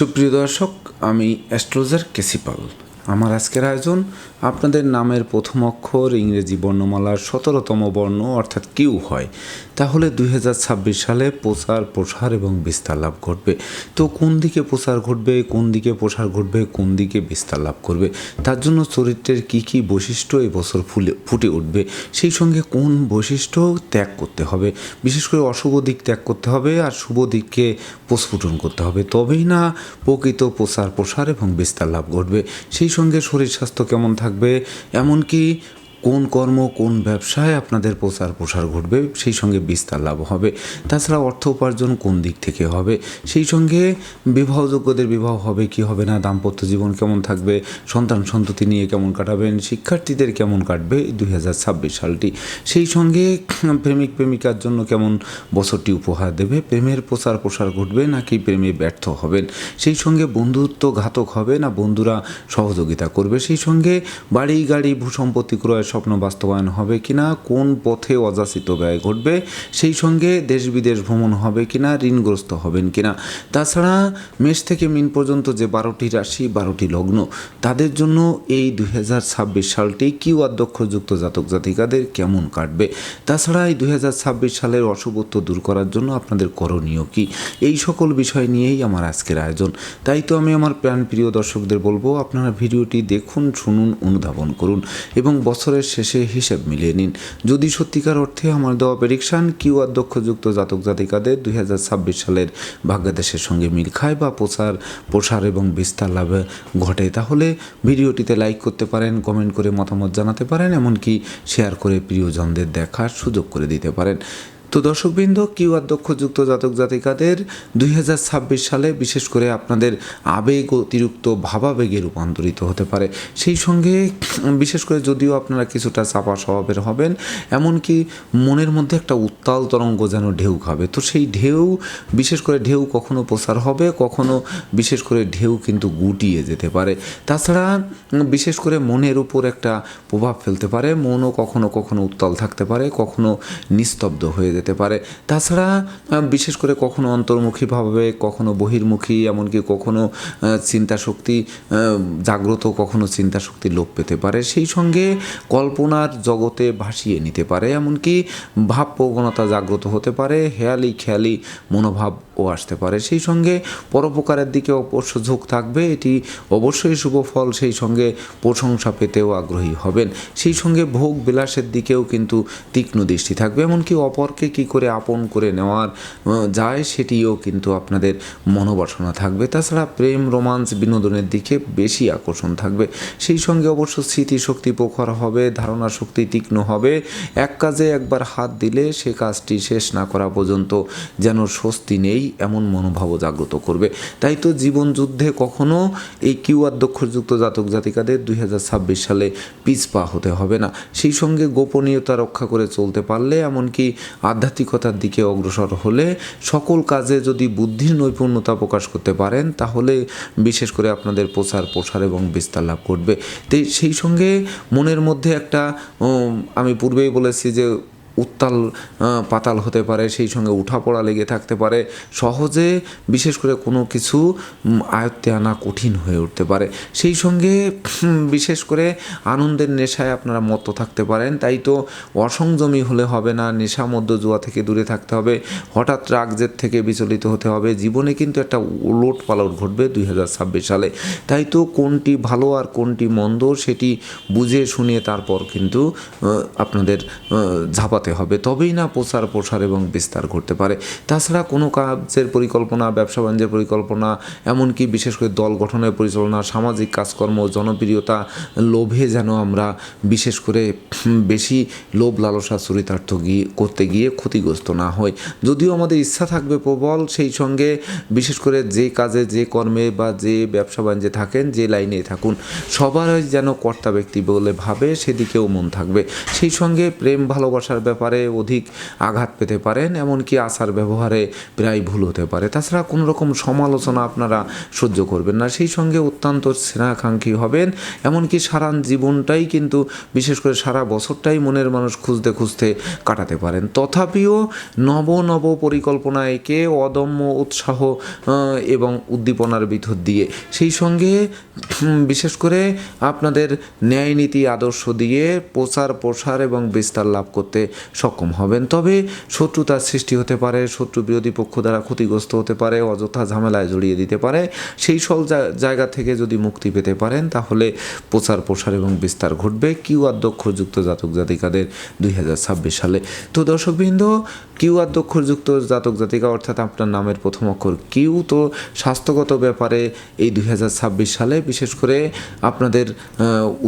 সুপ্রিয় দর্শক আমি অ্যাস্ট্রোজার কেসিপাল। আমার আজকের আয়োজন আপনাদের নামের প্রথম অক্ষর, ইংরেজি বর্ণমালার সতেরোতম বর্ণ, অর্থাৎ কিউ হয়। তাহলে দু হাজার ছাব্বিশ সালে প্রচার, প্রসার এবং বিস্তার লাভ ঘটবে। তো কোন দিকে প্রসার ঘটবে, কোন দিকে প্রসার ঘটবে, কোন দিকে বিস্তার লাভ করবে, তার জন্য চরিত্রের কী কী বৈশিষ্ট্য এবছর ফুলে, ফুটে উঠবে, সেই সঙ্গে কোন বৈশিষ্ট্য ত্যাগ করতে হবে, বিশেষ করে অশুভ দিক ত্যাগ করতে হবে আর শুভ দিককে প্রস্ফুটন করতে হবে, তবেই না প্রকৃত প্রসার প্রসার এবং বিস্তার লাভ ঘটবে। সেই সঙ্গে শরীর স্বাস্থ্য কেমন থাকবে? এমনকি কোন কর্ম, কোন ব্যবসায় আপনাদের প্রচার প্রসার ঘটবে, সেই সঙ্গে বিস্তার লাভ হবে। তাছাড়া অর্থ উপার্জন কোন দিক থেকে হবে, সেই সঙ্গে বিবাহযোগ্যদের বিবাহ হবে, কি হবে না, দাম্পত্য জীবন কেমন থাকবে, সন্তান সন্ততি নিয়ে কেমন কাটাবেন, শিক্ষার্থীদের কেমন কাটবে দুই হাজার ছাব্বিশ সালটি, সেই সঙ্গে প্রেমিক, প্রেমিকার জন্য কেমন বছরটি উপহার দেবে, প্রেমের প্রচার প্রসার ঘটবে নাকি প্রেমে ব্যর্থ হবেন, সেই সঙ্গে বন্ধুত্ব ঘাতক হবে না বন্ধুরা সহযোগিতা করবে, সেই সঙ্গে বাড়ি গাড়ি ভূসম্পত্তি ক্রয়ের স্বপ্ন বাস্তবায়ন হবে কিনা, কোন পথে অযাচিত ব্যয় ঘটবে, সেই সঙ্গে দেশ বিদেশ ভ্রমণ হবে কিনা, ঋণগ্রস্ত হবেন কিনা। তাছাড়া মেষ থেকে মিন পর্যন্ত যে বারোটি রাশি, বারোটি লগ্ন, তাদের জন্য এই দুই হাজার ছাব্বিশ সালটি কিউ অধ্যক্ষযুক্ত জাতক জাতিকাদের কেমন কাটবে? তাছাড়া এই দুই হাজার ছাব্বিশ সালের অশুভত্ব দূর করার জন্য আপনাদের করণীয় কি? এই সকল বিষয় নিয়েই আমার আজকের আয়োজন। তাই তো আমি আমার প্রাণ প্রিয় দর্শকদের বলব, আপনারা ভিডিওটি দেখুন, শুনুন, অনুধাবন করুন এবং বছরের শেষে হিসেব মিলিয়ে নিন। যদি সত্যিকার অর্থে আমার দেওয়া প্রেডিকশান কিউ আর দক্ষযুক্ত জাতক জাতিকাদের দুই হাজার ছাব্বিশ সালের ভাগ্যাদেশের সঙ্গে মিল খায় বা প্রচার, প্রসার এবং বিস্তার লাভ ঘটে, তাহলে ভিডিওটিতে লাইক করতে পারেন কমেন্ট করে মতামত জানাতে পারেন, এমনকি শেয়ার করে প্রিয়জনদের দেখার সুযোগ করে দিতে পারেন। তো দর্শকবৃন্দ, কিউ অধ্যক্ষযুক্ত জাতক জাতিকাদের দুই হাজার ছাব্বিশ সালে বিশেষ করে আপনাদের আবেগ অতিরিক্ত ভাবাবেগে রূপান্তরিত হতে পারে। সেই সঙ্গে বিশেষ করে যদিও আপনারা কিছুটা চাপা স্বভাবের হবেন, এমনকি মনের মধ্যে একটা উত্তাল তরঙ্গ যেন ঢেউ খাবে। তো সেই ঢেউ, বিশেষ করে ঢেউ কখনো প্রসার হবে, কখনো বিশেষ করে ঢেউ কিন্তু গুটিয়ে যেতে পারে। তাছাড়া বিশেষ করে মনের উপর একটা প্রভাব ফেলতে পারে, মনও কখনো কখনো উত্তাল থাকতে পারে, কখনো নিস্তব্ধ হয়ে যেতে পারে। তাছাড়া বিশেষ করে কখনো অন্তর্মুখীভাবে কখনো বহির্মুখী, এমনকি কখনো চিন্তাশক্তি চিন্তা শক্তি জাগ্রত কখনো চিন্তা শক্তি লোপ পেতে পারে। সেই সঙ্গে কল্পনার জগতে ভাসিয়ে নিতে পারে। এমনকি ভাব প্রবণতা জাগ্রত হতে পারে। হেয়ালি খেয়ালি মনোভাবও আসতে পারে। সেই সঙ্গে পরোপকারের দিকে অবশ্য ঝোঁক থাকবে। এটি অবশ্যই শুভ ফল, সেই সঙ্গে প্রশংসা পেতেও আগ্রহী হবেন। সেই সঙ্গে ভোগ বিলাসের দিকেও কিন্তু তীক্ষ্ণ দৃষ্টি থাকবে। এমনকি অপরকে কি করে আপন করে নেওয়ার যায় সেটিও কিন্তু আপনাদের মনোবাসনা থাকবে। তাছাড়া প্রেম, রোমান্স, বিনোদনের দিকে বেশি আকর্ষণ থাকবে। সেই সঙ্গে অবশ্য স্মৃতিশক্তি প্রখর হবে ধারণা শক্তি তীক্ষ্ণ হবে। এক কাজে একবার হাত দিলে সে কাজটি শেষ না করা পর্যন্ত যেন স্বস্তি নেই। এমন মনোভাবও জাগ্রত করবে। তাই তো জীবন যুদ্ধে কখনো এই কিউ অধ্যক্ষযুক্ত জাতক জাতিকাদের দুই হাজার ছাব্বিশ সালে পিছপা হতে হবে না। সেই সঙ্গে গোপনীয়তা রক্ষা করে চলতে পারলে, এমনকি আধ্যাত্মিকতার দিকে অগ্রসর হলে সকল কাজে যদি বুদ্ধির নৈপুণ্যতা প্রকাশ করতে পারেন, তাহলে বিশেষ করে আপনাদের প্রচার, প্রসার এবং বিস্তার লাভ করবে সেই সঙ্গে মনের মধ্যে একটা আমি পূর্বেই বলেছি যে উত্তাল পাতাল হতে পারে সেই সঙ্গে উঠাপড়া লেগে থাকতে পারে। সহজে বিশেষ করে কোনো কিছু আয়ত্তে আনা কঠিন হয়ে উঠতে পারে। সেই সঙ্গে বিশেষ করে আনন্দের নেশায় আপনারা মত্ত থাকতে পারেন। তাই তো অসংযমী হলে হবে না নেশা মধ্য জুয়া থেকে দূরে থাকতে হবে। হঠাৎ রাগজের থেকে বিচলিত হতে হবে। জীবনে কিন্তু একটা উলট পালট ঘটবে দুই হাজার ছাব্বিশ সালে। তাই তো কোনটি ভালো আর কোনটি মন্দ সেটি বুঝে শুনে তারপর কিন্তু আপনাদের আহ, ঝাঁপাতে হবে, তবেই না প্রচার প্রসার এবং বিস্তার ঘটতে পারে। তাছাড়া কোনো কাজের পরিকল্পনা, ব্যবসা বাণিজ্যের পরিকল্পনা, এমনকি বিশেষ করে দল গঠনের পরিচালনা, সামাজিক কাজকর্ম, জনপ্রিয়তা, লোভে যেন আমরা বিশেষ করে বেশি লোভ লালসা চরিতার্থ গিয়ে, করতে গিয়ে ক্ষতিগ্রস্ত না হয় যদিও আমাদের ইচ্ছা থাকবে প্রবল, সেই সঙ্গে বিশেষ করে যে কাজে, যে কর্মে বা যে ব্যবসা বাণিজ্যে থাকেন, যে লাইনে থাকুন, সবারই যেন কর্তা ব্যক্তি বলে ভাবে, সেদিকেও মন থাকবে। সেই সঙ্গে প্রেম, ভালোবাসার ব্যাপার ব্যাপারে অধিক আঘাত পেতে পারেন, এমনকি আচার ব্যবহারে প্রায় ভুল হতে পারে। তাছাড়া কোনো রকম সমালোচনা আপনারা সহ্য করবেন না। সেই সঙ্গে অত্যন্ত স্নেহাকাঙ্ক্ষী হবেন, এমনকি সারা জীবনটাই কিন্তু, বিশেষ করে সারা বছরটাই মনের মানুষ খুঁজতে খুঁজতে কাটাতে পারেন। তথাপিও নব নব পরিকল্পনা একে অদম্য উৎসাহ এবং উদ্দীপনার ভিতর দিয়ে, সেই সঙ্গে বিশেষ করে আপনাদের ন্যায় নীতি আদর্শ দিয়ে প্রচার প্রসার এবং বিস্তার লাভ করতে সক্ষম হবেন। তবে শত্রুতার সৃষ্টি হতে পারে, শত্রু বিরোধী পক্ষ দ্বারা ক্ষতিগ্রস্ত হতে পারে, অযথা ঝামেলায় জড়িয়ে দিতে পারে। সেই সব জায়গা থেকে যদি মুক্তি পেতে পারেন, তাহলে প্রচার প্রসার এবং বিস্তার ঘটবে। কিউ আধ্যক্ষযুক্ত জাতক জাতিকাদের দুই হাজার ছাব্বিশ সালে। তো দর্শকবৃন্দ কিউ আধ্যক্ষযুক্ত জাতক জাতিকা, অর্থাৎ আপনার নামের প্রথম অক্ষর কিউ, তো স্বাস্থ্যগত ব্যাপারে এই দুই হাজার ছাব্বিশ সালে বিশেষ করে আপনাদের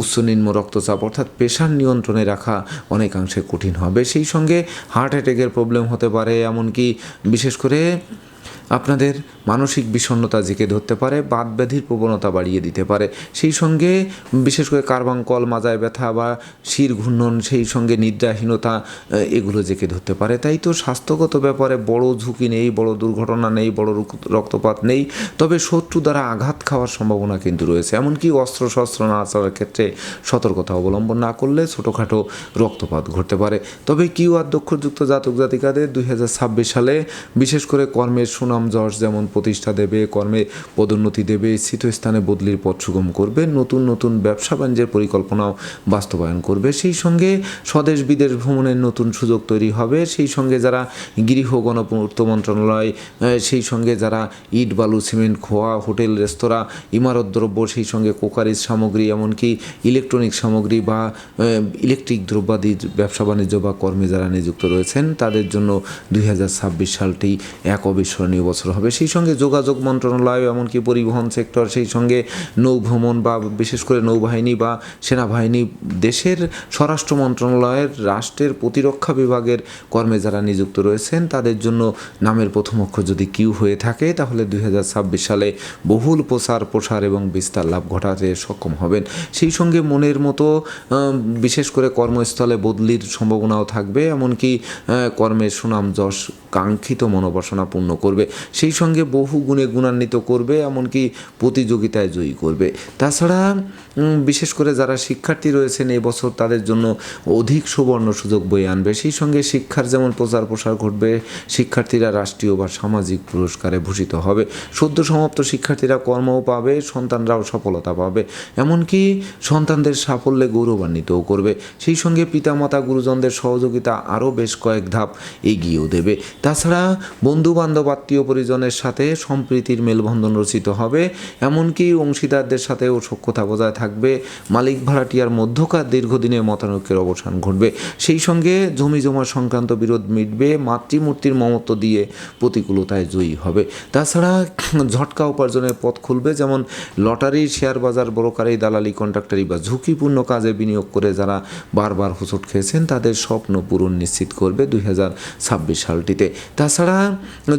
উচ্চ নিম্ন রক্তচাপ, অর্থাৎ প্রেশার নিয়ন্ত্রণে রাখা অনেকাংশে কঠিন হবে। সেই সঙ্গে হার্ট অ্যাটাকের প্রবলেম হতে পারে এমনকি বিশেষ করে আপনাদের মানসিক বিষণ্ণতা জেঁকে ধরতে পারে, বাত ব্যাধির প্রবণতা বাড়িয়ে দিতে পারে। সেই সঙ্গে বিশেষ করে কার্বাঙ্কল মাজায় ব্যথা বা শির ঘূর্ণন, সেই সঙ্গে নিদ্রাহীনতা এগুলো জেঁকে ধরতে পারে। তাই তো স্বাস্থ্যগত ব্যাপারে বড় ঝুঁকি নেই, বড় দুর্ঘটনা নেই, বড় রক্তপাত নেই। তবে শত্রু দ্বারা আঘাত খাওয়ার সম্ভাবনা কিন্তু রয়েছে। এমনকি অস্ত্র শস্ত্র না চলার ক্ষেত্রে সতর্কতা অবলম্বন না করলে ছোটোখাটো রক্তপাত ঘটতে পারে। তবে কিউ আর দক্ষযুক্ত জাতক জাতিকাদের দুই হাজার ছাব্বিশ সালে বিশেষ করে কর্মের সুনাম যশ যেমন প্রতিষ্ঠা দেবে, কর্মে পদোন্নতি দেবে স্থিতস্থানে বদলির পথ সুগম করবে, নতুন নতুন ব্যবসা বাণিজ্যের পরিকল্পনাও বাস্তবায়ন করবে। সেই সঙ্গে স্বদেশ বিদেশ ভ্রমণের নতুন সুযোগ তৈরি হবে। সেই সঙ্গে যারা গৃহ গণপূর্ত মন্ত্রণালয় সেই সঙ্গে যারা ইট, বালু, সিমেন্ট, খোয়া, হোটেল, রেস্তোরাঁ, ইমারত দ্রব্য, সেই সঙ্গে কোকারিজ সামগ্রী, এমনকি ইলেকট্রনিক সামগ্রী বা ইলেকট্রিক দ্রব্যাদির ব্যবসা বাণিজ্য বা কর্মে যারা নিযুক্ত রয়েছেন, তাদের জন্য দুই হাজার ছাব্বিশ সালটি এক অবিস্মরণীয় বছর হবে। সেই সঙ্গে যোগাযোগ মন্ত্রণালয়, এমনকি পরিবহন সেক্টর, সেই সঙ্গে নৌভ্রমণ বা বিশেষ করে নৌবাহিনী বা সেনাবাহিনী, দেশের স্বরাষ্ট্র মন্ত্রণালয়ের, রাষ্ট্রের প্রতিরক্ষা বিভাগের কর্মে যারা নিযুক্ত রয়েছেন, তাদের জন্য নামের প্রথম অক্ষর যদি কিউ হয়ে থাকে, তাহলে দু হাজার ছাব্বিশ সালে বহুল প্রসার প্রসার এবং বিস্তার লাভ ঘটাতে সক্ষম হবেন। সেই সঙ্গে মনের মতো বিশেষ করে কর্মস্থলে বদলির সম্ভাবনাও থাকবে, এমনকি কর্মের সুনাম যশ কাঙ্ক্ষিত মনোবাসনা পূর্ণ করবে। সেই সঙ্গে বহু গুণে গুণান্বিত করবে এমনকি প্রতিযোগিতায় জয়ী করবে। তাছাড়া বিশেষ করে যারা শিক্ষার্থী রয়েছেন এই বছর তাদের জন্য অধিক সুবর্ণ সুযোগ বয়ে আনবে। সেই সঙ্গে শিক্ষার যেমন প্রচার প্রসার ঘটবে, শিক্ষার্থীরা রাষ্ট্রীয় বা সামাজিক পুরস্কারে ভূষিত হবে। সদ্য সমাপ্ত শিক্ষার্থীরা কর্মও পাবে, সন্তানরাও সফলতা পাবে। এমনকি সন্তানদের সাফল্যে গৌরবান্বিতও করবে। সেই সঙ্গে পিতামাতা, গুরুজনদের সহযোগিতা আরও বেশ কয়েক ধাপ এগিয়েও দেবে। তাছাড়া বন্ধু বান্ধব আত্মীয় পরিজনের সাথে সম্প্রীতির মেলবন্ধন রচিত হবে। এমনকি অংশীদারদের সাথেও সখ্যতা বজায় থাকবে। মালিক ভাড়াটিয়ার মধ্যকার দীর্ঘদিনের মতানৈক্যের অবসান ঘটবে। সেই সঙ্গে জমি জমা সংক্রান্ত বিরোধ মিটবে, মাতৃমূর্তির মমত্ব দিয়ে প্রতিকূলতায় জয়ী হবে। তাছাড়া ঝটকা উপার্জনের পথ খুলবে, যেমন লটারি, শেয়ার বাজার ব্রোকারি দালালি, কন্ট্রাক্টারি বা ঝুঁকিপূর্ণ কাজে বিনিয়োগ করে যারা বারবার হোঁচট খেয়েছেন, তাদের স্বপ্ন পূরণ নিশ্চিত করবে দুই হাজার ছাব্বিশ সালটিতে। তাছাড়া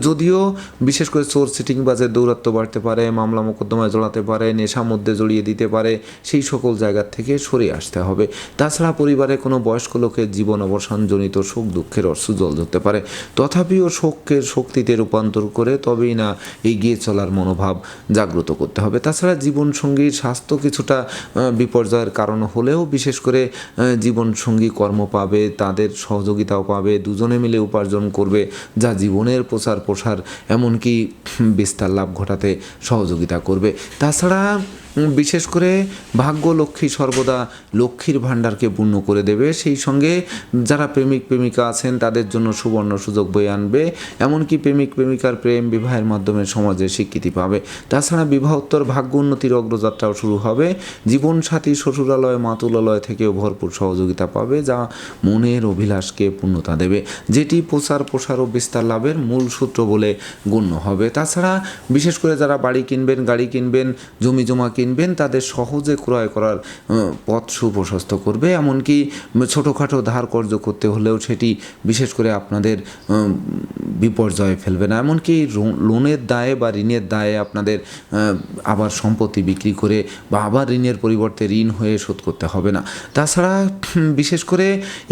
যদিও বিশেষ করে চোর সিটিং বাজের দৌরাত্ম বাড়তে পারে, মামলা মোকদ্দমায় জড়াতে পারে নেশা মধ্যে জড়িয়ে দিতে পারে সেই সকল জায়গা থেকে সরে আসতে হবে। তাছাড়া পরিবারে কোনো বয়স্ক লোকের জীবন অবসানজনিত শোক দুঃখের অর্থ জল ধরতে পারে। তথাপিও শোককে শক্তিতে রূপান্তর করে তবেই না এগিয়ে চলার মনোভাব জাগ্রত করতে হবে। তাছাড়া জীবনসঙ্গীর স্বাস্থ্য কিছুটা বিপর্যয়ের কারণ হলেও বিশেষ করে জীবনসঙ্গী কর্ম পাবে, তাদের সহযোগিতাও পাবে, দুজনে মিলে উপার্জন করবে, যা জীবনের প্রচার প্রসার এমনকি বিস্তার লাভ ঘটাতে সহযোগিতা করবে। তাছাড়া বিশেষ করে ভাগ্য লক্ষ্মী সর্বদা লক্ষ্মীর ভাণ্ডারকে পূর্ণ করে দেবে। সেই সঙ্গে যারা প্রেমিক প্রেমিকা আছেন, তাদের জন্য সুবর্ণ সুযোগ বয়ে আনবে। এমনকি প্রেমিক প্রেমিকার প্রেম বিবাহের মাধ্যমে সমাজে স্বীকৃতি পাবে। তাছাড়া বিবাহোত্তর ভাগ্য উন্নতির অগ্রযাত্রাও শুরু হবে। জীবনসাথী শ্বশুরালয়, মাতুলালয় থেকেও ভরপুর সহযোগিতা পাবে, যা মনের অভিলাষকে পূর্ণতা দেবে। যেটি প্রচার, প্রসার ও বিস্তার লাভের মূল সূত্র বলে গণ্য হবে। তাছাড়া বিশেষ করে যারা বাড়ি কিনবেন, গাড়ি কিনবেন জমি জমা কিনবেন কিনবেন তাদের সহজে ক্রয় করার পথ সুপ্রশস্ত করবে। এমনকি ছোটোখাটো ধার কর্য করতে হলেও সেটি বিশেষ করে আপনাদের বিপর্যয়ে ফেলবে না। এমনকি লোনের দায়ে বা ঋণের দায়ে আপনাদের আবার সম্পত্তি বিক্রি করে বা আবার ঋণের পরিবর্তে ঋণ হয়ে শোধ করতে হবে না। তাছাড়া বিশেষ করে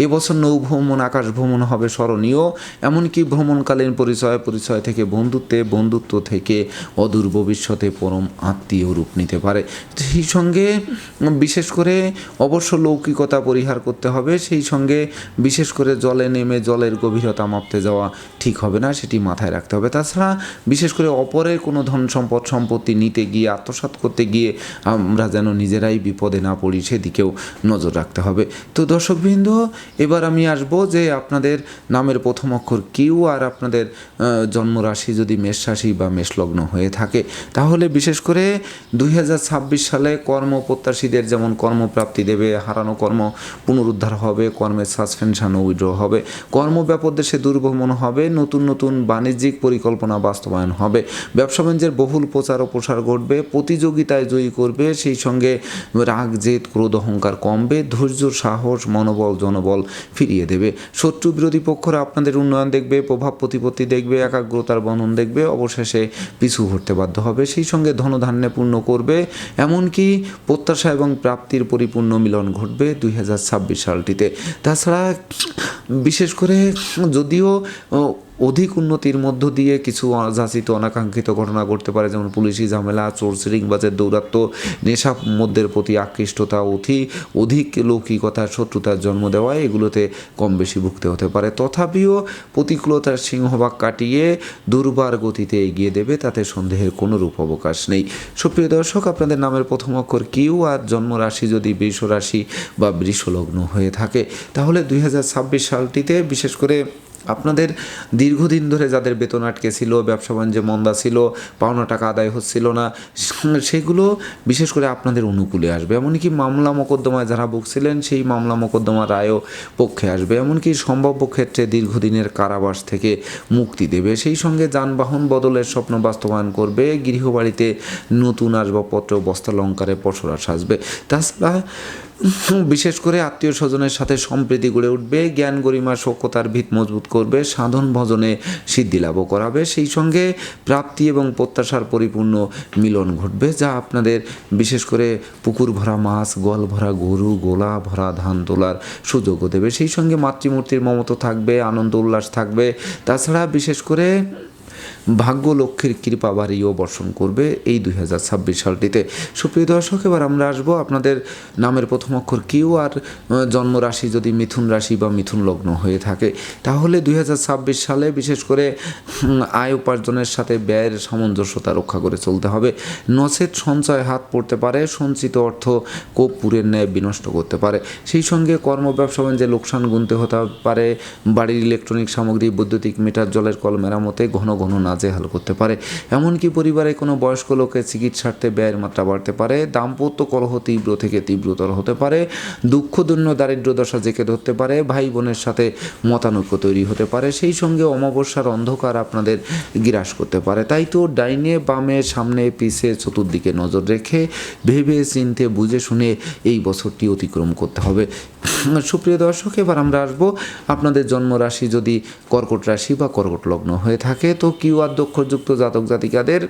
এবছর নৌ ভ্রমণ, আকাশ ভ্রমণ হবে স্মরণীয়। এমনকি ভ্রমণকালীন পরিচয় পরিচয় থেকে বন্ধুত্বে, বন্ধুত্ব থেকে অদূর ভবিষ্যতে পরম আত্মীয় রূপ নিতে পারে। সেই সঙ্গে বিশেষ করে অবশ্য লৌকিকতা পরিহার করতে হবে, সেই সঙ্গে বিশেষ করে জলে নেমে জলের গভীরতা মাপতে যাওয়া ঠিক হবে না, সেটি মাথায় রাখতে হবে। তাছাড়া বিশেষ করে অপরের কোনো ধন সম্পদ, সম্পত্তি নিতে গিয়ে, আত্মসাৎ করতে গিয়ে আমরা যেন নিজেরাই বিপদে না পড়ি, সেদিকেও নজর রাখতে হবে। তো দর্শকবৃন্দ, এবার আমি আসব যে আপনাদের নামের প্রথম অক্ষর কিউ আর আপনাদের জন্মরাশি যদি মেষ রাশি বা মেষলগ্ন হয়ে থাকে, তাহলে বিশেষ করে দুই হাজার সালে কর্ম প্রত্যাশীদের যেমন কর্মপ্রাপ্তি দেবে, হারানো কর্ম পুনরুদ্ধার হবে, কর্মের সাসপেনশন উইড্র হবে। কর্ম ব্যাপক দেশে দুর্ভ্রমণ হবে, নতুন নতুন বাণিজ্যিক পরিকল্পনা বাস্তবায়ন হবে। ব্যবসা বাণিজ্যের বহুল প্রচার ও প্রসার ঘটবে, প্রতিযোগিতায় জয়ী করবে, সেই সঙ্গে রাগ, জেদ, ক্রোধ, অহংকার কমবে, ধৈর্য, সাহস, মনোবল, জনবল ফিরিয়ে দেবে। শত্রু বিরোধী পক্ষরা আপনাদের উন্নয়ন দেখবে, প্রভাব প্রতিপত্তি দেখবে, একাগ্রতার বন্ধন দেখবে, অবশেষে পিছু ঘটতে বাধ্য হবে। সেই সঙ্গে ধনধান্যে পূর্ণ করবে এমনকি প্রত্যাশা এবং প্রাপ্তির পরিপূর্ণ মিলন ঘটবে দুই হাজার ছাব্বিশ সালটিতে। তাছাড়া, বিশেষ করে যদিও অধিক উন্নতির মধ্য দিয়ে কিছু অযাচিত, অনাকাঙ্ক্ষিত ঘটনা ঘটতে পারে, যেমন পুলিশি ঝামেলা, চোর, সিরিংবাজের দৌরাত্ম নেশা মধ্যের প্রতি আকৃষ্টতা, অতি অধিক লৌকিকতা শত্রুতার জন্ম দেওয়া, এগুলোতে কম বেশি ভুগতে হতে পারে। তথাপিও প্রতিকূলতার সিংহভাগ কাটিয়ে দুর্বার গতিতে এগিয়ে দেবে, তাতে সন্দেহের কোনো রূপ অবকাশ নেই। সুপ্রিয় দর্শক, আপনাদের নামের প্রথম অক্ষর কিউ, আর জন্মরাশি যদি বৃষ রাশি বা বৃষলগ্ন হয়ে থাকে, তাহলে দুই হাজার ছাব্বিশ সালটিতে বিশেষ করে আপনাদের দীর্ঘদিন ধরে যাদের বেতন আটকে ছিল, ব্যবসা বাণিজ্যে মন্দা ছিল, পাওনা টাকা আদায় হচ্ছিল না, সেগুলো বিশেষ করে আপনাদের অনুকূলে আসবে। এমনকি মামলা মোকদ্দমায় যারা ভুগছিলেন, সেই মামলা মোকদ্দমা রায়ও পক্ষে আসবে। এমনকি সম্ভাব্য ক্ষেত্রে দীর্ঘদিনের কারাবাস থেকে মুক্তি দেবে। সেই সঙ্গে যানবাহন বদলের স্বপ্ন বাস্তবায়ন করবে। গৃহবাড়িতে নতুন আসবাবপত্র বস্তালঙ্কারে পসরা সাজবে। তাছাড়া বিশেষ করে আত্মীয় স্বজনের সাথে সম্প্রীতি গড়ে উঠবে, জ্ঞান গরিমা সক্ষতার ভিত মজবুত করবে, সাধন ভজনে সিদ্ধি লাভও করাবে, সেই সঙ্গে প্রাপ্তি এবং প্রত্যাশার পরিপূর্ণ মিলন ঘটবে, যা আপনাদের বিশেষ করে পুকুর ভরা মাছ, গল ভরা গরু, গোলা ভরা ধান তোলার সুযোগও দেবে। সেই সঙ্গে মাতৃমূর্তির মমতো থাকবে, আনন্দ উল্লাস থাকবে। তাছাড়া বিশেষ করে ভাগ্য লক্ষ্মীর কৃপা বাড়িও বর্ষণ করবে এই দুই হাজার ছাব্বিশ সালটিতে। সুপ্রিয় দর্শক এবার আমরা আসব আপনাদের নামের প্রথম অক্ষর কিউ আর আহ, জন্মরাশি যদি মিথুন রাশি বা মিথুন লগ্ন হয়ে থাকে। তাহলে দুই হাজার ছাব্বিশ সালে বিশেষ করে আয় উপার্জনের সাথে ব্যয়ের সামঞ্জস্যতা রক্ষা করে চলতে হবে। নচেত সঞ্চয় হাত পড়তে পারে সঞ্চিত অর্থ কোপপুরের ন্যায় বিনষ্ট করতে পারে। সেই সঙ্গে কর্ম ব্যবসা বাণিজ্যে লোকসান গুনতে হতে পারে বাড়ির ইলেকট্রনিক সামগ্রী বৈদ্যুতিক মিটার জলের কল মেরামতে ঘন ঘন নাজেহাল করতে পারে। এমনকি পরিবারে কোনো বয়স্ক লোকের চিকিৎসার্থে ব্যয়ের মাত্রা বাড়তে পারে, দাম্পত্য কলহ তীব্র থেকে তীব্রতর হতে পারে দুঃখদন্য দারিদ্র দশা জেঁকে ধরতে পারে, ভাই বোনের সাথে মতানৈক্য তৈরি হতে পারে, সেই সঙ্গে অমাবস্যার অন্ধকার আপনাদের গ্রাস করতে পারে। তাই তো ডাইনে বামে সামনে পিছে চতুর্দিকে নজর রেখে ভেবে চিনতে বুঝে শুনে এই বছরটি অতিক্রম করতে হবে। সুপ্রিয় দর্শক, এবার আমরা আসব আপনাদের জন্মরাশি যদি কর্কট রাশি বা কর্কট লগ্ন হয়ে থাকে, তো কিউ আর দক্ষযুক্ত জাতক জাতিকাদের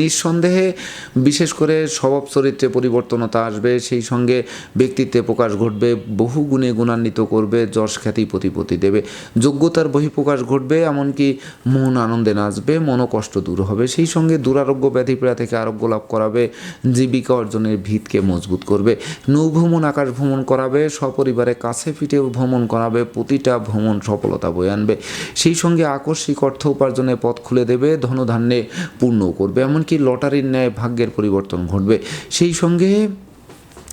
নিঃসন্দেহে বিশেষ করে স্বভাব চরিত্রে পরিবর্তনতা আসবে, সেই সঙ্গে ব্যক্তিত্বে প্রকাশ ঘটবে, বহু গুণে গুণান্বিত করবে, যশ খ্যাতি প্রতিপত্তি দেবে, যোগ্যতার বহিঃপ্রকাশ ঘটবে, এমনকি মন আনন্দে নাচবে মনোকষ্ট দূর হবে, সেই সঙ্গে দুরারোগ্য ব্যাধিপীড়া থেকে আরোগ্য লাভ করাবে, জীবিকা অর্জনের ভিতকে মজবুত করবে, নৌভ্রমণ আকাশ ভ্রমণ করাবে সপরিবারে কাছে ফিটেও ভ্রমণ করাবে, প্রতিটা ভ্রমণ সফলতা বয়ে আনবে। সেই সঙ্গে আকস্মিক অর্থ উপার্জনের পথ খুলে দেবে, ধনধান্যে পূর্ণ করবে। এমনকি লটারির ন্যায় ভাগ্যের পরিবর্তন ঘটবে। সেই সঙ্গে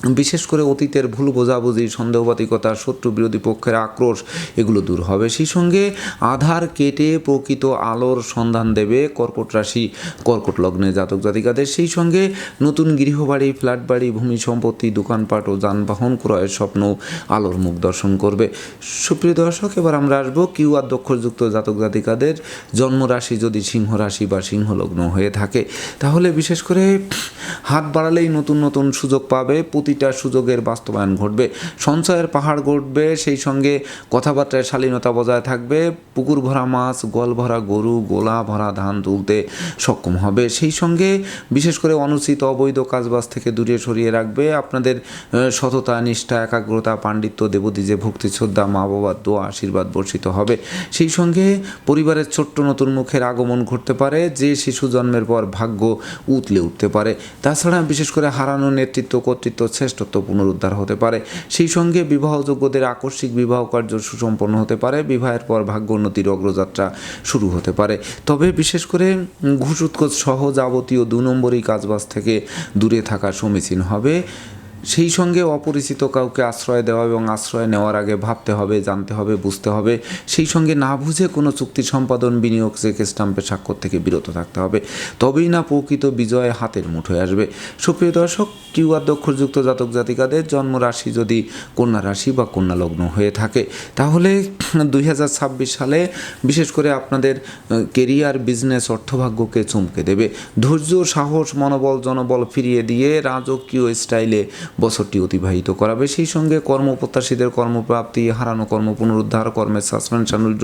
বিশেষ করে অতীতের ভুল বোঝাবুঝি, সন্দেহবাতিকতা শত্রু বিরোধী পক্ষের আক্রোশ, এগুলো দূর হবে। সেই সঙ্গে আধার কেটে প্রকৃত আলোর সন্ধান দেবে কর্কট রাশি, কর্কট লগ্নে জাতক জাতিকাদের। সেই সঙ্গে নতুন গৃহবাড়ি ফ্ল্যাট বাড়ি ভূমি সম্পত্তি, দোকানপাট ও যানবাহন ক্রয়ের স্বপ্ন আলোর মুখ দর্শন করবে। সুপ্রিয় দর্শক, এবার আমরা আসব কিউ আর দক্ষযুক্ত জাতক জাতিকাদের। জন্মরাশি যদি সিংহ রাশি বা সিংহ লগ্ন হয়ে থাকে, তাহলে বিশেষ করে হাত বাড়ালেই নতুন নতুন সুযোগ পাবে। প্রতিটা সুযোগের বাস্তবায়ন ঘটবে। সঞ্চয়ের পাহাড় ঘটবে, সেই সঙ্গে কথাবার্তায় শালীনতা বজায় থাকবে। পুকুর ভরা মাছ গল ভরা গরু, গোলা ভরা ধান তুলতে সক্ষম হবে। সেই সঙ্গে বিশেষ করে অনুচিত অবৈধ কাজবাজ থেকে দূরে সরিয়ে রাখবে। আপনাদের সততা, নিষ্ঠা, একাগ্রতা, পাণ্ডিত্য দেবদীজে ভক্তি, শ্রদ্ধা, মা বাবার দোয়া, আশীর্বাদ বর্ষিত হবে। সেই সঙ্গে পরিবারের ছোট্ট নতুন মুখের আগমন ঘটতে পারে, যে শিশু জন্মের পর ভাগ্য উতলে উঠতে পারে। তাছাড়া বিশেষ করে হারানো নেতৃত্ব, কর্তৃত্ব শ্রেষ্ঠত্ব পুনরুদ্ধার হতে পারে। সেই সঙ্গে বিবাহযোগ্যদের আকস্মিক বিবাহ কার্য সুসম্পন্ন হতে পারে। বিবাহের পর ভাগ্য উন্নতির অগ্রযাত্রা শুরু হতে পারে। তবে বিশেষ করে ঘুষ, উৎকোচ সহ যাবতীয় দু নম্বরই কাজবাজ থেকে দূরে থাকা সমীচীন হবে। সেই সঙ্গে অপরিচিত কাউকে আশ্রয় দেওয়া এবং আশ্রয় নেওয়ার আগে ভাবতে হবে, জানতে হবে, বুঝতে হবে। সেই সঙ্গে না বুঝে কোনো চুক্তি সম্পাদন, বিনিয়োগ চেক স্টাম্পের স্বাক্ষর থেকে বিরত থাকতে হবে। তবেই না প্রকৃত বিজয় হাতের মুঠোয় আসবে। সুপ্রিয় দর্শক, কিউআর দক্ষরযুক্ত জাতক জাতিকাদের জন্ম রাশি যদি কন্যা রাশি বা কন্যা লগ্ন হয়ে থাকে, তাহলে দুই হাজার ছাব্বিশ সালে বিশেষ করে আপনাদের কেরিয়ার, বিজনেস, অর্থভাগ্যকে চমকে দেবে। ধৈর্য, সাহস, মনোবল, জনবল ফিরিয়ে দিয়ে রাজকীয় স্টাইলে বছরটি অতিবাহিত করাবে। সেই সঙ্গে কর্মপ্রত্যাশীদের কর্মপ্রাপ্তি, হারানো কর্ম পুনরুদ্ধার, কর্মের সাসপেনশন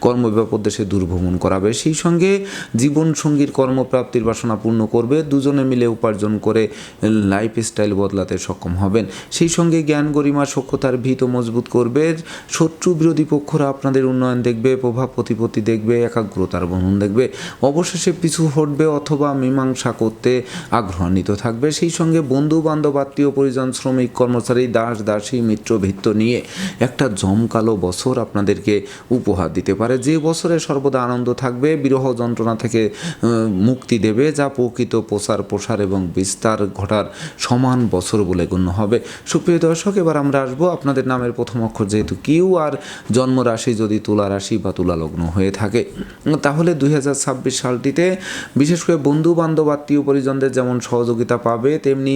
কর্মব্যাপদ দেশে দুর্ভ্রমণ করাবে। সেই সঙ্গে জীবন সঙ্গীর কর্মপ্রাপ্তির বাসনা পূর্ণ করবে। দুজনে মিলে উপার্জন করে লাইফ স্টাইল বদলাতে সক্ষম হবেন। সেই সঙ্গে জ্ঞান গরিমা সক্ষতার ভীত মজবুত করবে। শত্রু বিরোধী পক্ষরা আপনাদের উন্নয়ন দেখবে, প্রভাব প্রতিপত্তি দেখবে, একাগ্রতার বহন দেখবে। অবশেষে পিছু হটবে অথবা মীমাংসা করতে আগ্রহান্বিত থাকবে। সেই সঙ্গে বন্ধু বান্ধব আত্মীয় পরিজন শ্রমিক কর্মচারী, দাস, দাসী মিত্র ভিত্ত নিয়ে একটা জমকালো বছর আপনাদেরকে উপহার দিতে পারে। যে বছরে সর্বদা আনন্দ থাকবে, বিরহ যন্ত্রণা থেকে মুক্তি দেবে, যা প্রকৃত প্রসার প্রসার এবং বিস্তার ঘটার সমান বছর বলে গণ্য হবে। সুপ্রিয় দর্শক, এবার আমরা আসব আপনাদের নামের প্রথম অক্ষর যেহেতু কিউ, আর জন্মরাশি যদি তুলা রাশি বা তুলা লগ্ন হয়ে থাকে, তাহলে দুই হাজার ছাব্বিশ সালটিতে বিশেষ করে বন্ধু বান্ধব আত্মীয় পরিজনদের যেমন সহযোগিতা পাবে, তেমনি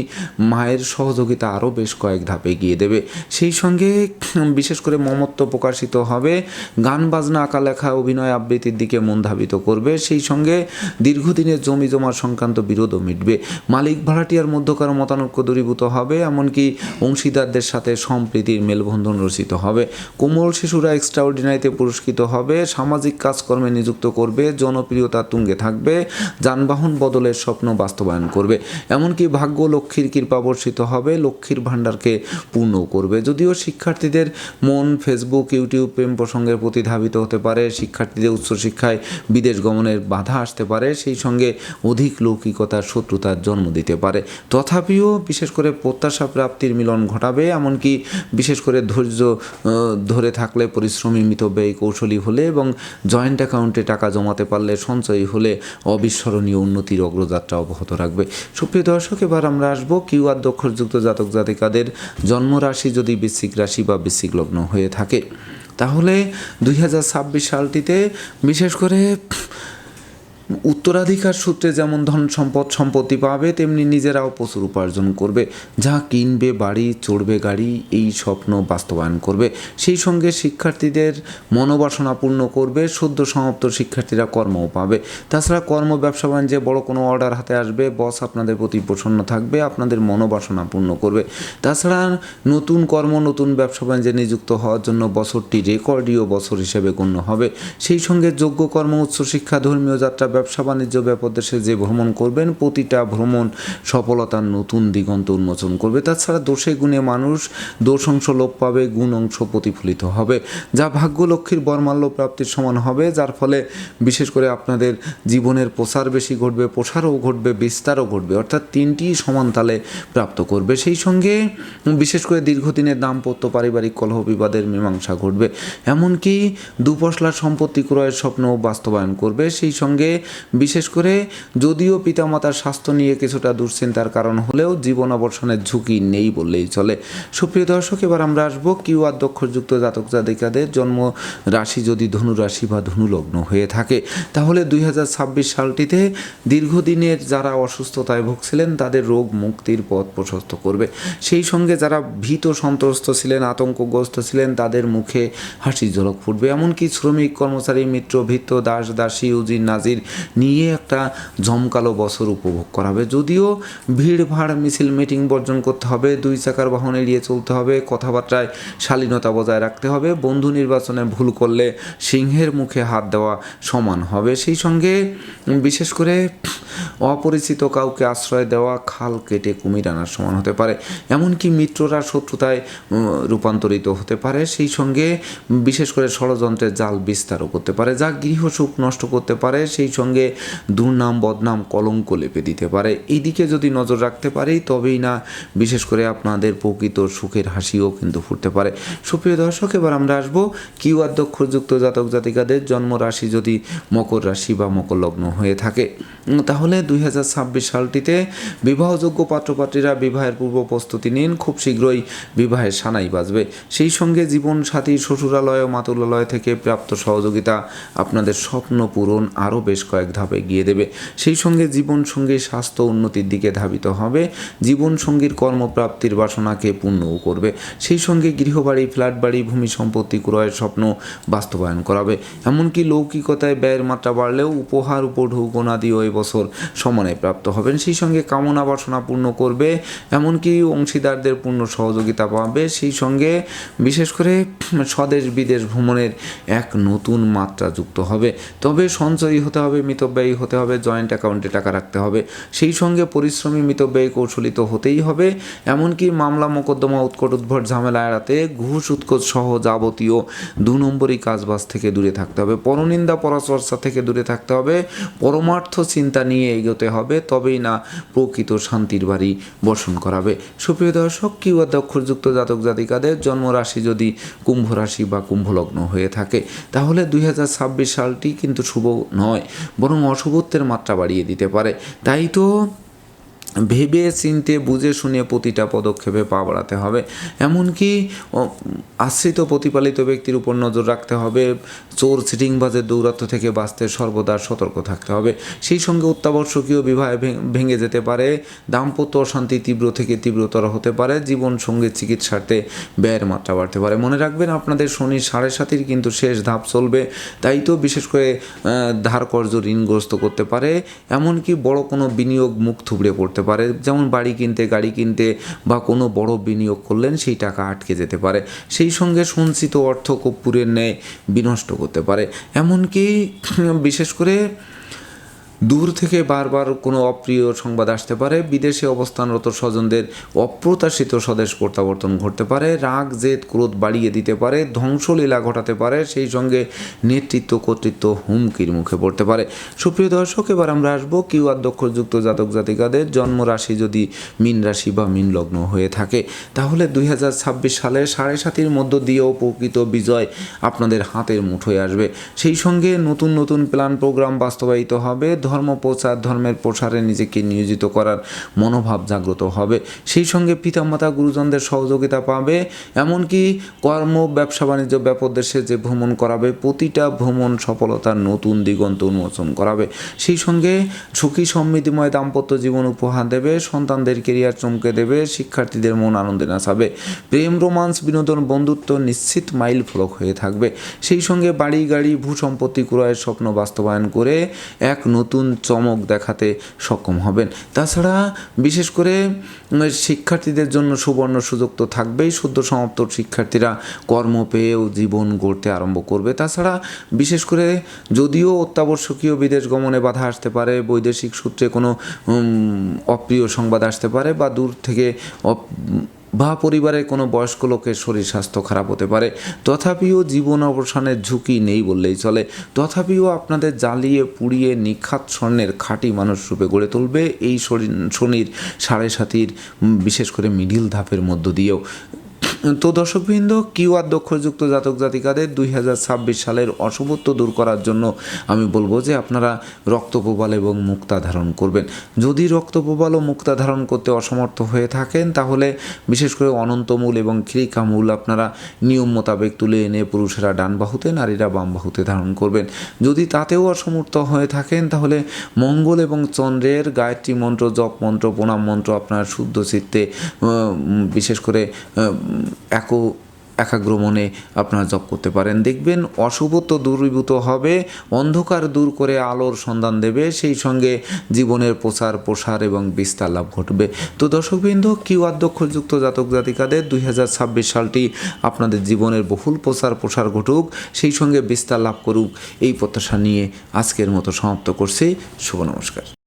মায়ের সহযোগিতা আরও বেশ কয়েক ধাপে এগিয়ে দেবে। সেই সঙ্গে বিশেষ করে মমত্ব প্রকাশিত হবে, গান বাজনা, আঁকা লেখা, অভিনয় আবৃত্তির দিকে মন ধাবিত করবে। সেই সঙ্গে দীর্ঘদিনের জমি জমা সংক্রান্ত বিরোধও মিটবে। মালিক ভাড়াটিয়ার মধ্যকার মতানৈক্য দূরীভূত হবে, এমনকি অংশীদারদের সাথে সম্প্রীতির মেলবন্ধন রচিত হবে। কোমল শিশুরা এক্সট্রাঅর্ডিনারিতে পুরস্কৃত হবে, সামাজিক কাজকর্মে নিযুক্ত করবে, জনপ্রিয়তা তুঙ্গে থাকবে, যানবাহন বদলের স্বপ্ন বাস্তবায়ন করবে। এমনকি ভাগ্য লক্ষ্মীর কৃপা বর্ষিত হবে। লক্ষ্মীর ভাণ্ডারকে পূর্ণ করবে। যদিও শিক্ষার্থীদের মন ফেসবুক ইউটিউব প্রেম প্রসঙ্গের প্রতি ধাবিত হতে পারে, শিক্ষার্থীদের উচ্চশিক্ষায় বিদেশ গমনের বাধা আসতে পারে, সেই সঙ্গে অধিক লৌকিকতার শত্রুতার জন্ম দিতে পারে। তথাপিও বিশেষ করে প্রত্যাশা প্রাপ্তির মিলন ঘটাবে, এমনকি বিশেষ করে ধৈর্য ধরে থাকলে পরিশ্রমী মিতব্যয়ী কৌশলী হলে এবং জয়েন্ট অ্যাকাউন্টে টাকা জমাতে পারলে সঞ্চয়ী হলে অবিস্মরণীয় উন্নতির অগ্রযাত্রা অব্যাহত রাখবে। সুপ্রিয় দর্শক, এবার আমরা আসব কিউআর দক্ষরযুক্ত জাতক জাতিকাদের জন্মরাশি যদি বৃশ্চিক রাশি বা বৃশ্চিক লগ্ন হয়ে থাকে, তাহলে দুই হাজার ছাব্বিশ সালটিতে বিশেষ করে উত্তরাধিকার সূত্রে যেমন ধন সম্পদ সম্পত্তি পাবে, তেমনি নিজেরাও প্রচুর উপার্জন করবে। যা কিনবে, বাড়ি, চড়বে, গাড়ি, এই স্বপ্ন বাস্তবায়ন করবে। সেই সঙ্গে শিক্ষার্থীদের মনোবাসনা পূর্ণ করবে, সদ্য সমাপ্ত শিক্ষার্থীরা কর্মও পাবে। তাছাড়া কর্ম, ব্যবসা, বাণিজ্যে বড় কোনো অর্ডার হাতে আসবে, বস আপনাদের প্রতি প্রসন্ন থাকবে, আপনাদের মনোবাসনা পূর্ণ করবে। তাছাড়া নতুন কর্ম, নতুন ব্যবসা, বাণিজ্যে নিযুক্ত হওয়ার জন্য বছরটি রেকর্ডীয় বছর হিসেবে গণ্য হবে। সেই সঙ্গে যোগ্য কর্ম উচ্চশিক্ষা ধর্মীয় যাত্রা ব্যবসা বাণিজ্য ব্যাপক দেশে যে ভ্রমণ করবেন, প্রতিটা ভ্রমণ সফলতার নতুন দিগন্ত উন্মোচন করবে। তাছাড়া দোষে গুণে মানুষ দোষ অংশ লোপ পাবে, গুণ অংশ প্রতিফলিত হবে। যা ভাগ্য লক্ষ্মীর বর্মাল্য প্রাপ্তির সমান হবে, যার ফলে বিশেষ করে আপনাদের জীবনের প্রসার বেশি ঘটবে, প্রসারও ঘটবে, বিস্তারও ঘটবে, অর্থাৎ তিনটি সমান তালে প্রাপ্ত করবে। সেই সঙ্গে বিশেষ করে দীর্ঘদিনের দাম্পত্য পারিবারিক কলহ বিবাদের মীমাংসা ঘটবে। এমনকি দুপশলার সম্পত্তি ক্রয়ের স্বপ্ন বাস্তবায়ন করবে। সেই সঙ্গে বিশেষ করে যদিও পিতামাতার স্বাস্থ্য নিয়ে কিছুটা দুশ্চিন্তার কারণ হলেও জীবন অবসানের ঝুঁকি নেই বললেই চলে। সুপ্রিয় দর্শক, এবার আমরা আসব কিউ আর দক্ষরযুক্ত জাতক জাতিকাদের জন্ম রাশি যদি ধনু রাশি বা ধনু লগ্ন হয়ে থাকে। তাহলে দুই সালটিতে দীর্ঘদিনের যারা অসুস্থতায় ভুগছিলেন, তাদের রোগ মুক্তির পথ প্রশস্ত করবে। সেই সঙ্গে যারা ভীত সন্ত্রস্ত ছিলেন, আতঙ্কগ্রস্ত ছিলেন, তাদের মুখে হাসি ঝলক ফুটবে। এমনকি শ্রমিক, কর্মচারী, মিত্র ভিত্ত দাস, দাসী, উজির, নাজির নিয়ে একটা জমকালো বছর উপভোগ করাবে। যদিও ভিড় ভাড় মিছিল মিটিং বর্জন করতে হবে, দুই চাকার বাহন এড়িয়ে চলতে হবে, কথাবার্তায় শালীনতা বজায় রাখতে হবে, বন্ধু নির্বাচনে ভুল করলে সিংহের মুখে হাত দেওয়া সমান হবে। সেই সঙ্গে বিশেষ করে অপরিচিত কাউকে আশ্রয় দেওয়া, খাল কেটে কুমির আনার সমান হতে পারে। এমনকি মিত্ররা শত্রুতায় রূপান্তরিত হতে পারে। সেই সঙ্গে বিশেষ করে ষড়যন্ত্রের জাল বিস্তারও করতে পারে। যা গৃহসুখ নষ্ট করতে পারে, সেই সঙ্গে দুর্নাম, বদনাম, কলঙ্ক লেপে দিতে পারে। এই দিকে যদি নজর রাখতে পারি, তবেই না, বিশেষ করে আপনাদের প্রকৃত সুখের হাসিও কিন্তু ফুটতে পারে। সুপ্রিয় দর্শক, এবার আমরা আসব কিউ আধ্যক্ষযুক্ত জাতক জাতিকাদের জন্ম রাশি যদি মকর রাশি বা মকর লগ্ন হয়ে থাকে। তাহলে দুই হাজার ছাব্বিশ সালটিতে বিবাহযোগ্য পাত্রপাত্রীরা বিবাহের পূর্ব প্রস্তুতি নিন। খুব শীঘ্রই বিবাহের সানাই বাজবে। সেই সঙ্গে জীবন সাথী শ্বশুরালয় ও মাতুলালয় থেকে প্রাপ্ত সহযোগিতা আপনাদের স্বপ্ন পূরণ আরও বেশ কয়েক ধাপে গিয়ে দেবে। সেই সঙ্গে জীবন সঙ্গীর স্বাস্থ্য উন্নতির দিকে ধাবিত হবে। জীবন সঙ্গীর কর্মপ্রাপ্তির বাসনাকে পূর্ণও করবে। সেই সঙ্গে গৃহবাড়ি ফ্ল্যাট বাড়ি ভূমি সম্পত্তি ক্রয়ের স্বপ্ন বাস্তবায়ন করাবে। এমনকি লৌকিকতায় ব্যয়ের মাত্রা বাড়লেও উপহার উপঢৌকনাদিও এবছর সমানে প্রাপ্ত হবেন। সেই সঙ্গে কামনা বাসনা পূর্ণ করবে। এমনকি অংশীদারদের পূর্ণ সহযোগিতা পাবে। সেই সঙ্গে বিশেষ করে স্বদেশ বিদেশ ভ্রমণের এক নতুন মাত্রা যুক্ত হবে। তবে সঞ্চয়ী হতে হবে মিতব্যয়ী হতে হবে জয়েন্ট অ্যাকাউন্টে টাকা রাখতে হবে। সেই সঙ্গে পরিশ্রমী মিতব্যয়ী কৌশলিত হতেই হবে। এমনকি মামলা, মোকদ্দমা, উৎকট উদ্ভট ঝামেলা এড়াতে ঘুষ উৎকট সহ যাবতীয় দু নম্বরই কাজবাজ থেকে দূরে থাকতে হবে। পরনিন্দা, পরচর্চা থেকে দূরে থাকতে হবে। পরমার্থ চিন্তা নিয়ে এগোতে হবে, তবেই না প্রকৃত শান্তির বাড়ি বর্ষণ করাবে। সুপ্রিয় দর্শক, কিউ অধ্যক্ষযুক্ত জাতক জাতিকাদের জন্মরাশি যদি কুম্ভ রাশি বা কুম্ভলগ্ন হয়ে থাকে, তাহলে দুই হাজার ছাব্বিশ সালটি কিন্তু শুভ নয়। বরং অশুভত্বের মাত্রা বাড়িয়ে দিতে পারে। তাই তো ভেবে চিনতে, বুঝে শুনে প্রতিটা পদক্ষেপে পা বাড়াতে হবে। এমনকি আশ্রিত প্রতিপালিত ব্যক্তির উপর নজর রাখতে হবে। চোর সিটিংবাজের দৌরাত্ম থেকে বাঁচতে সর্বদা সতর্ক থাকতে হবে। সেই সঙ্গে অত্যাবশ্যকীয় বিবাহে ভেঙে যেতে পারে। দাম্পত্য অশান্তি তীব্র থেকে তীব্রতর হতে পারে। জীবন সঙ্গে চিকিৎসার্থে ব্যয়ের মাত্রা বাড়তে পারে। মনে রাখবেন, আপনাদের শনি সাড়ে সাতির কিন্তু শেষ ধাপ চলবে। তাই তো বিশেষ করে ধার কর্য ঋণগ্রস্ত করতে পারে। এমনকি বড় কোনো বিনিয়োগ মুখ থুবড়ে পড়তে পারে। যেমন বাড়ি কিনতে, গাড়ি কিনতে বা কোনো বড় বিনিয়োগ করলেন, সেই টাকা আটকে যেতে পারে। সেই সঙ্গে সঞ্চিত অর্থ কর্পূরের ন্যায় বিনষ্ট করতে পারে। এমনকি বিশেষ করে দূর থেকে বারবার কোনো অপ্রিয় সংবাদ আসতে পারে, বিদেশে অবস্থানরত স্বজনদের অপ্রত্যাশিত স্বদেশ প্রত্যাবর্তন ঘটতে পারে, রাগ, জেদ, ক্রোধ বাড়িয়ে দিতে পারে, ধ্বংসলীলা ঘটাতে পারে, সেই সঙ্গে নেতৃত্ব, কর্তৃত্ব হুমকির মুখে পড়তে পারে। সুপ্রিয় দর্শক, এবার আমরা আসব কিউ আধ্যক্ষযুক্ত জাতক জাতিকাদের জন্ম রাশি যদি মীন রাশি বা মীন লগ্ন হয়ে থাকে। তাহলে দুই হাজার ছাব্বিশ সালে সাড়ে সাতির মধ্য দিয়েও প্রকৃত বিজয় আপনাদের হাতের মুঠোয় আসবে। সেই সঙ্গে নতুন নতুন প্ল্যান, প্রোগ্রাম বাস্তবায়িত হবে। ধর্ম প্রচার, ধর্মের প্রসারে নিজেকে নিয়োজিত করার মনোভাব জাগ্রত হবে। সেই সঙ্গে পিতামাতা, গুরুজনদের সহযোগিতা পাবে। এমনকি কর্ম, ব্যবসা, বাণিজ্য ব্যাপদেশে যে ভ্রমণ করাবে, প্রতিটা ভ্রমণ সফলতার নতুন দিগন্ত উন্মোচন করাবে। সেই সঙ্গে সুখী, সমৃদ্ধিময় দাম্পত্য জীবন উপহার দেবে, সন্তানদের কেরিয়ার চমকে দেবে, শিক্ষার্থীদের মন আনন্দে নাচাবে। প্রেম, রোমান্স, বিনোদন, বন্ধুত্ব নিশ্চিত মাইল ফলক হয়ে থাকবে। সেই সঙ্গে বাড়ি, গাড়ি ভূ সম্পত্তি ক্রয়ের স্বপ্ন বাস্তবায়ন করে এক নতুন চমক দেখাতে সক্ষম হবেন। তাছাড়া বিশেষ করে শিক্ষার্থীদের জন্য সুবর্ণ সুযোগ তো থাকবেই। সদ্য সমাপ্ত শিক্ষার্থীরা কর্ম পেয়েও জীবন গড়তে আরম্ভ করবে। তাছাড়া বিশেষ করে যদিও অত্যাবশ্যকীয় বিদেশ গমনে বাধা আসতে পারে, বৈদেশিক সূত্রে কোনো অপ্রিয় সংবাদ আসতে পারে বা দূর থেকে বা পরিবারের কোনো বয়স্ক লোকের শরীর স্বাস্থ্য খারাপ হতে পারে। তথাপিও জীবন অবসানের ঝুঁকি নেই বললেই চলে। তথাপিও আপনাদের জ্বালিয়ে পুড়িয়ে নিখাত স্বর্ণের খাঁটি মানুষ রূপে গড়ে তুলবে। এই শনির সাড়ে সাতির বিশেষ করে মিডিল ধাপের মধ্য দিয়েও। তো দর্শকবৃন্দ কিউ দক্ষযুক্ত জাতক জাতিকাদের দুই হাজার ছাব্বিশ সালের অশুভত্ব দূর করার জন্য আমি বলব যে আপনারা রক্তপ্রবাল এবং মুক্তা ধারণ করবেন। যদি রক্তপ্রবাল ও মুক্তা ধারণ করতে অসমর্থ হয়ে থাকেন, তাহলে বিশেষ করে অনন্তমূল এবং খিরিকামূল আপনারা নিয়ম মোতাবেক তুলে এনে পুরুষেরা ডান বাহুতে নারীরা বাম বাহুতে ধারণ করবেন। যদি তাতেও অসমর্থ হয়ে থাকেন, তাহলে মঙ্গল এবং চন্দ্রের গায়ত্রী মন্ত্র, জপ মন্ত্র, প্রণাম মন্ত্র আপনার শুদ্ধ চিত্তে বিশেষ করে একো একাগ্রমনে আপনারা জপ করতে পারেন। দেখবেন অশুভ তো দূরীভূত হবে, অন্ধকার দূর করে আলোর সন্ধান দেবে, সেই সঙ্গে জীবনের প্রচার প্রসার এবং বিস্তার লাভ ঘটবে। তো দর্শকবৃন্দ, কিউ অধ্যক্ষযুক্ত জাতক, জাতিকাদের দুই হাজার ছাব্বিশ সালটি আপনাদের জীবনের বহুল প্রচার প্রসার ঘটুক, সেই সঙ্গে বিস্তার লাভ করুক, এই প্রত্যাশা নিয়ে আজকের মতো সমাপ্ত করছি। শুভ নমস্কার।